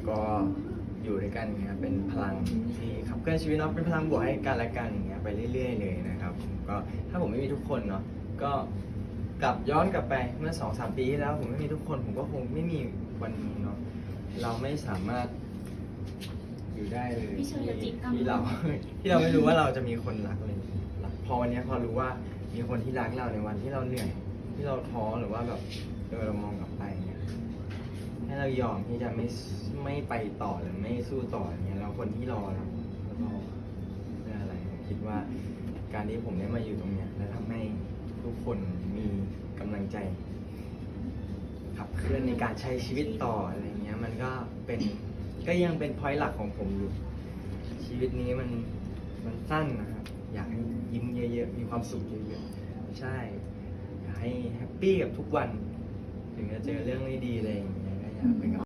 แล้วก็อยู่ด้วยกันอย่างเงี้ยเป็นพลังที่ขับเคลื่อนชีวิตเนาะเป็นพลังบวกให้กันและกันอย่างเงี้ยไปเรื่อย ๆ เลยนะครับผมก็ถ้าผมไม่มีทุกคนเนาะก็กลับย้อนกลับไปเมื่อสองสามปีที่แล้วผมไม่มีทุกคน ผมก็คงไม่มีวันนี้เนาะเราไม่สามารถอยู่ได้เลยพี่เชยจิกกังที่เรา ที่เราไม่รู้ว่าเราจะมีคนรักเลยรักพอวันเนี้ยพอรู้ว่ามีคนที่รักเราในวันที่เราเหนื่อย ที่เราท้อหรือว่าแบบเออเรามองกลับไป เนี่ยให้เรายอมที่จะไม่ไม่ไปต่อหรือไม่สู้ต่ออย่างเงี้ยแล้วคนที่รอเรารอเพื่ออะไรผมคิดว่าการที่ผมได้มาอยู่ตรงเนี้ยแล้วทำให้ทุกคนมีกำลังใจ ขับเคลื่อนในการใช้ชีวิตต่ออะไรเงี้ย มันก็เป็นก็ยังเป็นพอยต์หลักของผมอยู่ ชีวิตนี้มันมันสั้นนะครับ อยากให้ยิ้มเยอะๆ มีความสุขเยอะๆ ใช่ อยากให้แฮปปี้กับทุกวัน ถึงจะเจอเรื่องไม่ดีอะไรอย่างเงี้ย ก็